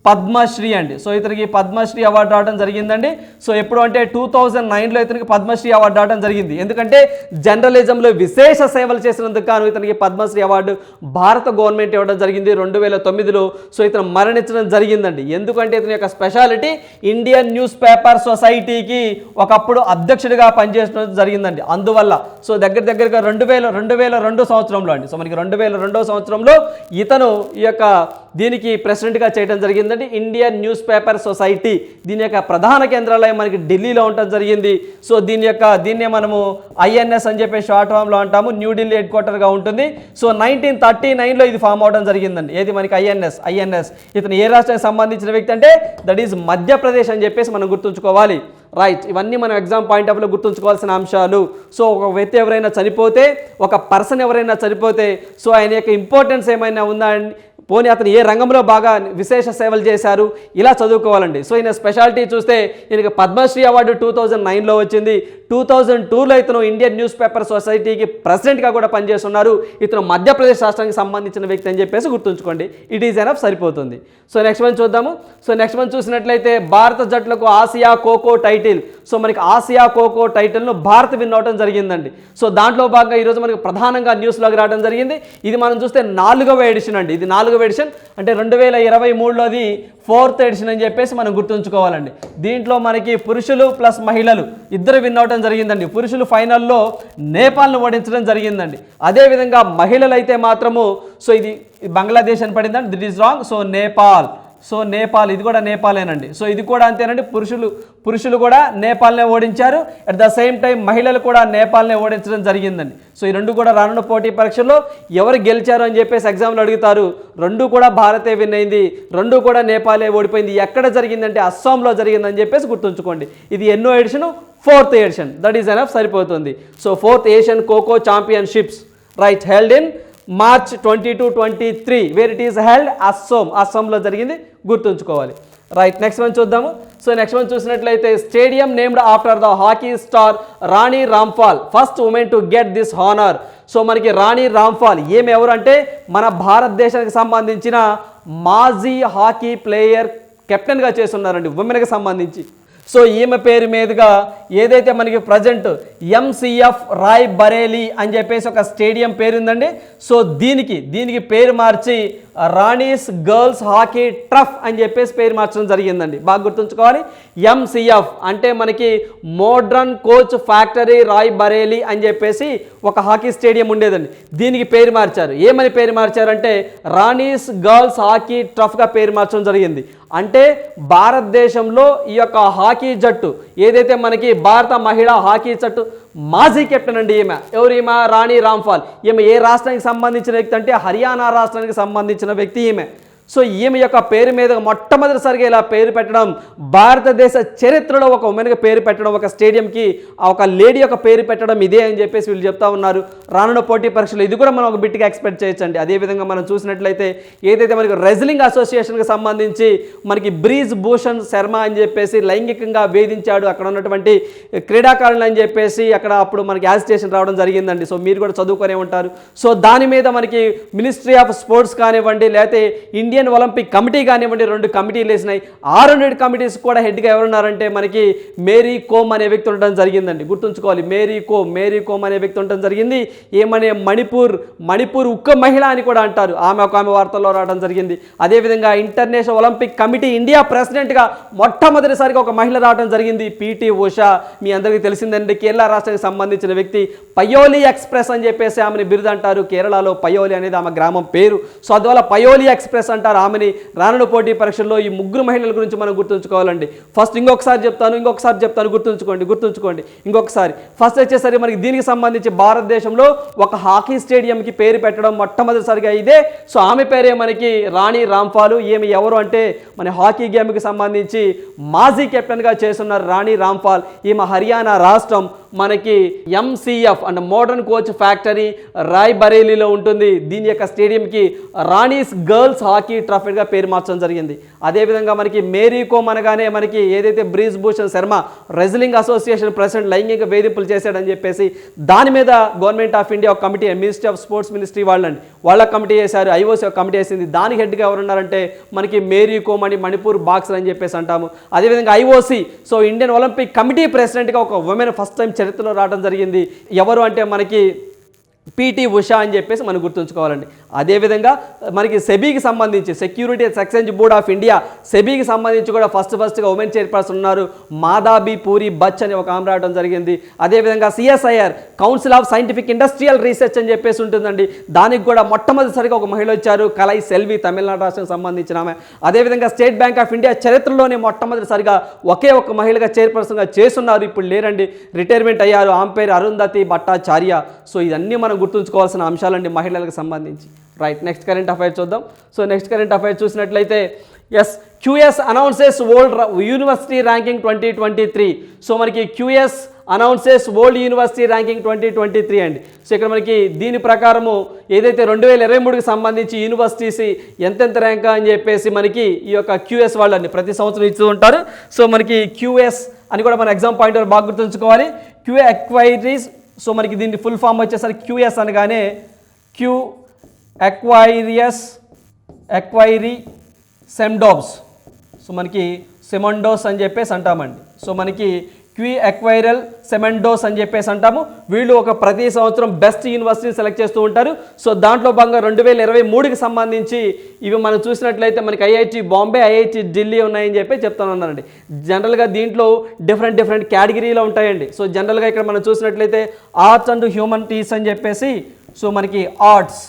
పద్మశ్రీ అండి. సో ఇతనికి పద్మశ్రీ అవార్డు రావడం జరిగిందండి. సో ఎప్పుడు అంటే టూ థౌజండ్ నైన్లో ఇతనికి పద్మశ్రీ అవార్డు రావడం జరిగింది. ఎందుకంటే జర్నలిజంలో విశేష సేవలు చేసినందుకు గాను ఇతనికి పద్మశ్రీ అవార్డు భారత గవర్నమెంట్ ఇవ్వడం జరిగింది రెండు వేల తొమ్మిదిలో. సో ఇతను మరణించడం జరిగిందండి. ఎందుకంటే ఇతని యొక్క స్పెషాలిటీ ఇండియన్ న్యూస్ పేపర్ సొసైటీకి ఒకప్పుడు అధ్యక్షుడిగా పనిచేయడం జరిగిందండి. అందువల్ల సో దగ్గర దగ్గరగా రెండు వేల రెండు వేల రెండు సంవత్సరంలో అండి. సో మనకి రెండు వేల రెండో సంవత్సరంలో ఇతను ఈ యొక్క దీనికి ప్రెసిడెంట్గా చేయడం జరిగిందండి. ఇండియన్ న్యూస్ పేపర్ సొసైటీ దీని యొక్క ప్రధాన కేంద్రాలయం మనకి ఢిల్లీలో ఉండటం జరిగింది. సో దీని యొక్క దీన్నే మనము ఐఎన్ఎస్ అని చెప్పి షార్ట్ ఫామ్లో అంటాము. న్యూఢిల్లీ హెడ్ క్వార్టర్గా ఉంటుంది. సో నైన్టీన్ థర్టీ నైన్లో ఇది ఫామ్ అవడం జరిగిందండి. ఏది మనకి ఐఎన్ఎస్ ఐఎన్ఎస్ ఇతను ఏ రాష్ట్రానికి సంబంధించిన వ్యక్తి అంటే దట్ ఈజ్ మధ్యప్రదేశ్ అని చెప్పేసి మనం గుర్తుంచుకోవాలి. రైట్ ఇవన్నీ మనం ఎగ్జామ్ పాయింట్ ఆఫ్లో గుర్తుంచుకోవాల్సిన అంశాలు. సో ఒక వ్యక్తి ఎవరైనా చనిపోతే ఒక పర్సన్ ఎవరైనా చనిపోతే సో ఆయన యొక్క ఇంపార్టెన్స్ ఏమైనా ఉందా అండి? పోనీ అతను ఏ రంగంలో బాగా విశేష సేవలు చేశారు? ఇలా చదువుకోవాలండి. సో ఈయన స్పెషాలిటీ చూస్తే ఈయనకి పద్మశ్రీ అవార్డు టూ థౌజండ్ నైన్లో వచ్చింది. టూ థౌజండ్ టూలో ఇతను ఇండియన్ న్యూస్ పేపర్ సొసైటీకి ప్రెసిడెంట్గా కూడా పనిచేస్తున్నారు. ఇతను మధ్యప్రదేశ్ రాష్ట్రానికి సంబంధించిన వ్యక్తి అని చెప్పేసి గుర్తుంచుకోండి. ఇట్ ఈజ్ ఎనఫ్ సరిపోతుంది. సో నెక్స్ట్ వన్ చూద్దాము. సో నెక్స్ట్ వన్ చూసినట్లయితే భారత జట్లకు ఆసియా ఖోఖో టైటిల్ సో మనకి ఆసియా ఖోఖో టైటిల్ను భారత్ విన్ అవడం జరిగిందండి. సో దాంట్లో భాగంగా ఈరోజు మనకి ప్రధానంగా న్యూస్లోకి రావడం జరిగింది. ఇది మనం చూస్తే నాలుగవ ఎడిషన్ అండి. ఇది నాలుగవ ఎడిషన్ అంటే రెండు వేల ఇరవై మూడులోది ఫోర్త్ ఎడిషన్ అని చెప్పేసి మనం గుర్తుంచుకోవాలండి. దీంట్లో మనకి పురుషులు ప్లస్ మహిళలు ఇద్దరు విన్ అవడం జరిగిందండి. పురుషులు ఫైనల్లో నేపాల్ను ఓడించడం జరిగిందండి. అదేవిధంగా మహిళలు అయితే మాత్రము సో ఇది ఇది బంగ్లాదేశ్ అని పడిందండి. That is wrong so Nepal so Nepal ఇది కూడా నేపాలేనండి. సో ఇది కూడా అంతేనండి. పురుషులు పురుషులు కూడా నేపాల్నే ఓడించారు. అట్ ద సేమ్ టైం మహిళలు కూడా నేపాల్నే ఓడించడం జరిగిందండి. సో ఈ రెండు కూడా రానున్న పోటీ పరీక్షల్లో ఎవరు గెలిచారు అని చెప్పేసి ఎగ్జామ్లు అడుగుతారు. రెండు కూడా భారతే విన్ అయింది. రెండు కూడా నేపాలే ఓడిపోయింది. ఎక్కడ జరిగిందంటే అస్సాంలో జరిగిందని చెప్పేసి గుర్తుంచుకోండి. ఇది ఎన్నో edition? Fourth edition. That is enough సరిపోతుంది. So fourth Asian kho-kho championships right held in March twenty two twenty three where it is held Assam. అస్సోంలో జరిగింది గుర్తుంచుకోవాలి. రైట్ నెక్స్ట్ వన్ చూద్దాము. సో నెక్స్ట్ వన్ చూసినట్లయితే stadium named after the hockey star Rani Rampal first women to get this honour so మనకి రాణి రాంపాల్ ఏమి ఎవరు అంటే మన భారతదేశానికి సంబంధించిన మాజీ హాకీ ప్లేయర్ కెప్టెన్గా చేస్తున్నారండి ఉమెన్కి సంబంధించి. సో ఈమె పేరు మీదుగా ఏదైతే మనకి ప్రజెంట్ ఎంసీఎఫ్ రాయ్ బరేలీ అని చెప్పేసి ఒక స్టేడియం పేరు ఉందండి సో దీనికి దీనికి పేరు మార్చి రాణీస్ గర్ల్స్ హాకీ ట్రఫ్ అని చెప్పేసి పేరు మార్చడం జరిగిందండి. బాగా గుర్తుంచుకోవాలి. ఎంసీఎఫ్ అంటే మనకి modern coach factory Rae Bareli అని చెప్పేసి ఒక హాకీ స్టేడియం ఉండేదండి. దీనికి పేరు మార్చారు. ఏమని పేరు మార్చారంటే రాణీస్ గర్ల్స్ హాకీ ట్రఫ్గా పేరు మార్చడం జరిగింది. అంటే భారతదేశంలో ఈ యొక్క హాకీ జట్టు ఏదైతే మనకి భారత మహిళా హాకీ జట్టు మాజీ కెప్టెన్ అండి ఈమె. ఎవరు ఈమె? రాణి రాంపాల్. ఈమె ఏ రాష్ట్రానికి సంబంధించిన వ్యక్తి అంటే హర్యానా రాష్ట్రానికి సంబంధించిన వ్యక్తి ఈమె. సో ఈమె యొక్క పేరు మీద మొట్టమొదటిసారిగా ఇలా పేరు పెట్టడం భారతదేశ చరిత్రలో ఒక ఉమెన్గా పేరు పెట్టడం ఒక స్టేడియంకి ఒక లేడీ యొక్క పేరు పెట్టడం ఇదే అని చెప్పేసి వీళ్ళు చెప్తా ఉన్నారు. రానున్న పోటీ పరీక్షలు ఇది కూడా మనం ఒక బిట్గా ఎక్స్పెక్ట్ చేయొచ్చండి. అదేవిధంగా మనం చూసినట్లయితే ఏదైతే మనకి రెజ్లింగ్ అసోసియేషన్కి సంబంధించి మనకి బ్రీజ్ భూషణ్ శర్మ అని చెప్పేసి లైంగికంగా వేధించాడు. అక్కడ ఉన్నటువంటి క్రీడాకారులు అని చెప్పేసి అక్కడ అప్పుడు మనకి యాజిటేషన్ రావడం జరిగిందండి. సో మీరు కూడా చదువుకునే ఉంటారు. సో దాని మీద మనకి మినిస్ట్రీ ఆఫ్ స్పోర్ట్స్ కానివ్వండి లేకపోతే ఇండియన్ ఒలింపిక్ కమిటీ కానివ్వండి రెండు కమిటీలు వేసినాయి. ఆ హండ్రెడ్ కమిటీస్ కూడా హెడ్గా ఎవరున్నారంటే మనకి మేరీ కోమ్ అనే వ్యక్తి ఉండడం జరిగిందండి. గుర్తుంచుకోవాలి. మేరీ కోమ్ మేరీ కోమ్ అనే వ్యక్తి ఉండడం జరిగింది. ఏమనే మణిపూర్ మణిపూర్ ఉక్క మహిళ అని కూడా అంటారు. ఆమె ఒక ఆమె వార్తల్లో రావడం జరిగింది. అదేవిధంగా ఇంటర్నేషనల్ ఒలింపిక్ కమిటీ ఇండియా ప్రెసిడెంట్గా మొట్టమొదటిసారిగా ఒక మహిళ రావడం జరిగింది. పిటి ఉషా మీ అందరికీ తెలిసిందండి. కేరళ రాష్ట్రానికి సంబంధించిన వ్యక్తి పయోలి ఎక్స్ప్రెస్ అని చెప్పేసి ఆమెని బిరుదు అంటారు కేరళలో పయోలి అనేది ఆమె గ్రామం పేరు. సో అందువల్ల పయోలి ఎక్స్ప్రెస్ అంటారు. ఆమెని రానున్న పోటీ పరీక్షల్లో ఈ ముగ్గురు మహిళల గురించి మనం గుర్తుంచుకోవాలండి. ఫస్ట్ ఇంకొకసారి చెప్తాను ఇంకొకసారి చెప్తాను గుర్తుంచుకోండి గుర్తుంచుకోండి. ఇంకొకసారి. ఫస్ట్ వచ్చేసరికి మనకి దీనికి సంబంధించి భారతదేశంలో ఒక హాకీ స్టేడియంకి పేరు పెట్టడం మొట్టమొదటిసారిగా ఇదే. సో ఆమె పేరే మనకి రాణి రాంపాలు. ఈమె ఎవరు అంటే మన హాకీ గేమ్కి సంబంధించి మాజీ కెప్టెన్గా చేస్తున్నారు రాణి రాంపాల్. ఈమె హర్యానా రాష్ట్రం మనకి MCF and modern coach factory Rae బరేలీలో ఉంటుంది. దీని యొక్క స్టేడియంకి రాణీస్ గర్ల్స్ హాకీ ట్రాఫీగా పేరు మార్చడం జరిగింది. అదేవిధంగా మనకి మేరీకోమ్ అనగానే మనకి ఏదైతే Brij Bhushan Sharma wrestling association president లైంగిక వేధింపులు చేశాడని చెప్పేసి దాని మీద గవర్నమెంట్ ఆఫ్ ఇండియా ఒక committee ministry of sports ministry వాళ్ళండి వాళ్ళ కమిటీ చేశారు ఐఓసీ ఒక కమిటీ వేసింది. దానికి హెడ్గా ఎవరున్నారంటే మనకి మేరీ కోమ్ అని మణిపూర్ బాక్సర్ అని చెప్పేసి అంటాము. అదేవిధంగా IOC so Indian olympic committee ప్రెసిడెంట్గా ఒక ఉమెన్ ఫస్ట్ టైం చరిత్రలో రావడం జరిగింది. ఎవరు అంటే మనకి పీటీ ఉషా అని చెప్పేసి మనం గుర్తుంచుకోవాలండి. అదేవిధంగా మనకి సెబీకి సంబంధించి security exchange board of India సెబీకి సంబంధించి కూడా ఫస్ట్ ఫస్ట్గా ఉమెన్ చైర్పర్సన్ ఉన్నారు. మాదాబి పూరి బచ్ అని ఒక ఆమె రావడం జరిగింది. అదేవిధంగా CSIR council of scientific industrial research అని చెప్పేసి ఉంటుందండి. దానికి కూడా మొట్టమొదటిసారిగా ఒక మహిళ వచ్చారు. కలై సెల్వి తమిళనాడు రాష్ట్రం సంబంధించిన ఆమె. అదేవిధంగా స్టేట్ బ్యాంక్ ఆఫ్ ఇండియా చరిత్రలోనే మొట్టమొదటిసారిగా ఒకే ఒక మహిళగా చైర్పర్సన్గా చేస్తున్నారు. ఇప్పుడు లేరండి. రిటైర్మెంట్ అయ్యారు. ఆమె పేరు అరుంధతి భట్టాచార్య. సో ఇవన్నీ మనం గుర్తుంచుకోవాల్సిన అంశాలండి మహిళలకు సంబంధించి. రైట్ నెక్స్ట్ కరెంట్ అఫైర్ చూద్దాం. సో నెక్స్ట్ కరెంట్ అఫైర్ చూసినట్లయితే S QS announces world university ranking twenty twenty three so మనకి QS announces world university ranking twenty twenty three అండి. సో ఇక్కడ మనకి దీని ప్రకారము ఏదైతే రెండు వేల ఇరవై మూడుకి సంబంధించి యూనివర్సిటీస్ ఎంతెంత ర్యాంక్ అని చెప్పేసి మనకి ఈ యొక్క క్యూఎస్ వాళ్ళని ప్రతి సంవత్సరం ఇస్తూ ఉంటారు. సో మనకి క్యూఎస్ అని కూడా మన ఎగ్జామ్ పాయింట్ బాగా గుర్తుంచుకోవాలి. క్యూ ఎక్వైరీస్ సో మనకి దీన్ని ఫుల్ ఫామ్ వచ్చేసరికి క్యూఎస్ అనగానే క్యూ ఎక్వైరియస్ ఎక్వైరీ సెమ్డాబ్స్ సో మనకి సెమండోస్ అని చెప్పేసి అంటామండి. సో మనకి క్వీ ఎక్వైరల్ సెమెండోస్ అని చెప్పేసి అంటాము. వీళ్ళు ఒక ప్రతి సంవత్సరం బెస్ట్ యూనివర్సిటీ సెలెక్ట్ చేస్తూ ఉంటారు. సో దాంట్లో భాగంగా రెండు వేల ఇరవై మూడుకి సంబంధించి ఇవి మనం చూసినట్లయితే మనకి ఐఐటి బాంబే ఐఐటి ఢిల్లీ ఉన్నాయని చెప్పి చెప్తున్నానండి జనరల్గా దీంట్లో డిఫరెంట్ డిఫరెంట్ కేటగిరీలో ఉంటాయండి. సో జనరల్గా ఇక్కడ మనం చూసినట్లయితే ఆర్ట్స్ అండ్ హ్యూమనిటీస్ అని చెప్పేసి సో మనకి ఆర్ట్స్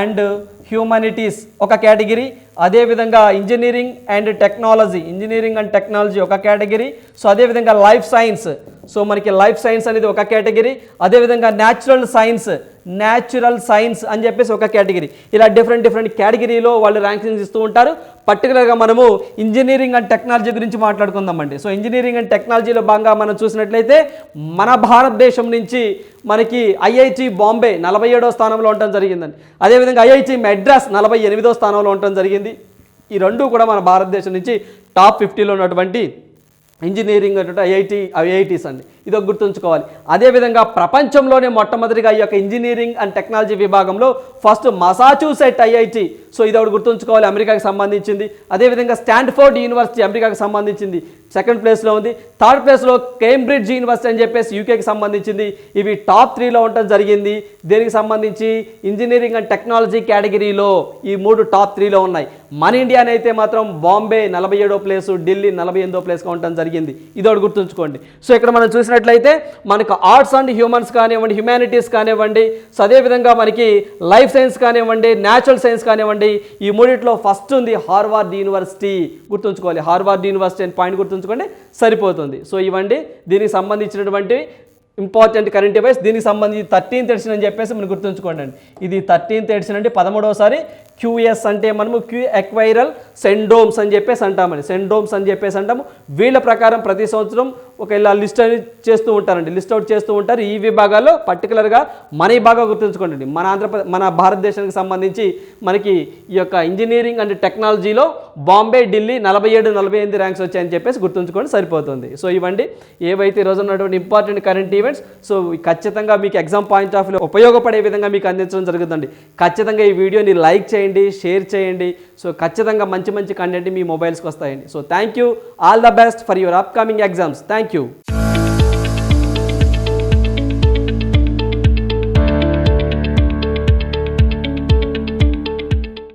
అండ్ హ్యూమనిటీస్ ఒక కేటగిరీ అదేవిధంగా engineering and technology engineering and technology ఒక కేటగిరీ సో అదేవిధంగా లైఫ్ సైన్స్ సో మనకి లైఫ్ సైన్స్ అనేది ఒక కేటగిరీ అదేవిధంగా న్యాచురల్ సైన్స్ న్యాచురల్ సైన్స్ అని చెప్పేసి ఒక కేటగిరీ. ఇలా డిఫరెంట్ డిఫరెంట్ కేటగిరీలో వాళ్ళు ర్యాంకింగ్స్ ఇస్తూ ఉంటారు. పర్టికులర్గా మనము ఇంజనీరింగ్ అండ్ టెక్నాలజీ గురించి మాట్లాడుకుందామండి. సో ఇంజనీరింగ్ అండ్ టెక్నాలజీలో భాగంగా మనం చూసినట్లయితే మన భారతదేశం నుంచి మనకి ఐఐటి బాంబే నలభై ఏడో స్థానంలో ఉండటం జరిగిందండి. అదేవిధంగా ఐఐటి మెడ్రాస్ నలభై ఎనిమిదో స్థానంలో ఉండటం జరిగింది. ఈ రెండు కూడా మన భారతదేశం నుంచి టాప్ ఫిఫ్టీలో ఉన్నటువంటి ఇంజనీరింగ్ అటువంటి ఐఐటి ఐఐటీస్ అండి. ఇది గుర్తుంచుకోవాలి. అదేవిధంగా ప్రపంచంలోనే మొట్టమొదటిగా ఈ యొక్క ఇంజనీరింగ్ అండ్ టెక్నాలజీ విభాగంలో ఫస్ట్ మసాచ్యూసెట్ ఐఐటి. సో ఇది ఒకటి గుర్తుంచుకోవాలి అమెరికాకి సంబంధించింది. అదేవిధంగా స్టాన్ఫోర్డ్ యూనివర్సిటీ అమెరికాకి సంబంధించింది. సెకండ్ ప్లేస్లో ఉంది. థర్డ్ ప్లేస్లో కేంబ్రిడ్జ్ యూనివర్సిటీ అని చెప్పేసి యూకేకి సంబంధించింది. ఇవి టాప్ త్రీలో ఉండటం జరిగింది. దేనికి సంబంధించి ఇంజనీరింగ్ అండ్ టెక్నాలజీ కేటగిరీలో ఈ మూడు టాప్ త్రీలో ఉన్నాయి. మన ఇండియానైతే మాత్రం బాంబే నలభై ఏడో ప్లేసు ఢిల్లీ నలభై ఎనిమిదో ప్లేస్గా ఉండటం జరిగింది. ఇది ఒకటి గుర్తుంచుకోండి. సో ఇక్కడ మనం చూసిన చూసినట్లయితే మనకు ఆర్ట్స్ అండ్ హ్యూమన్స్ కానివ్వండి హ్యుమానిటీస్ కానివ్వండి సో అదేవిధంగా మనకి లైఫ్ సైన్స్ కానివ్వండి న్యాచురల్ సైన్స్ కానివ్వండి ఈ మూడిట్లో ఫస్ట్ ఉంది హార్వార్డ్ యూనివర్సిటీ గుర్తుంచుకోవాలి హార్వార్డ్ యూనివర్సిటీ అని పాయింట్ గుర్తుంచుకోండి సరిపోతుంది. సో ఇవ్వండి దీనికి సంబంధించినటువంటి ఇంపార్టెంట్ కరెంట్ అఫైర్స్ దీనికి సంబంధించి థర్టీన్త్ ఎడిషన్ అని చెప్పేసి మనం గుర్తుంచుకోండి. ఇది థర్టీన్త్ ఎడిషన్ అంటే పదమూడవసారి క్యూఎస్ అంటే మనము క్యూ ఎక్వైరల్ సెండోమ్స్ అని చెప్పేసి అంటామండి. సెండోమ్స్ అని చెప్పేసి అంటాము. వీళ్ళ ప్రకారం ప్రతి సంవత్సరం ఒక ఇలా లిస్ట్ చేస్తూ ఉంటారండి లిస్ట్ అవుట్ చేస్తూ ఉంటారు. ఈ విభాగాల్లో పర్టికులర్గా మన ఈ బాగా గుర్తుంచుకోండి. మన ఆంధ్రప్రదేశ్ మన భారతదేశానికి సంబంధించి మనకి ఈ యొక్క ఇంజనీరింగ్ అండ్ టెక్నాలజీలో బాంబే ఢిల్లీ నలభై ఏడు నలభై ఎనిమిది ర్యాంక్స్ వచ్చాయని చెప్పేసి గుర్తుంచుకోండి సరిపోతుంది. సో ఇవ్వండి ఏవైతే ఈరోజు ఉన్నటువంటి ఇంపార్టెంట్ కరెంట్ ఈవెంట్స్ సో ఖచ్చితంగా మీకు ఎగ్జామ్ పాయింట్ ఆఫ్ వ్యూ ఉపయోగపడే విధంగా మీకు అందించడం జరుగుతుంది ఖచ్చితంగా ఈ వీడియోని లైక్ చేయండి షేర్ చేయండి. సో ఖచ్చితంగా మంచి మంచి కంటెంట్ మీ మొబైల్స్కి వస్తాయండి. So thank you all the best for your upcoming exams thank you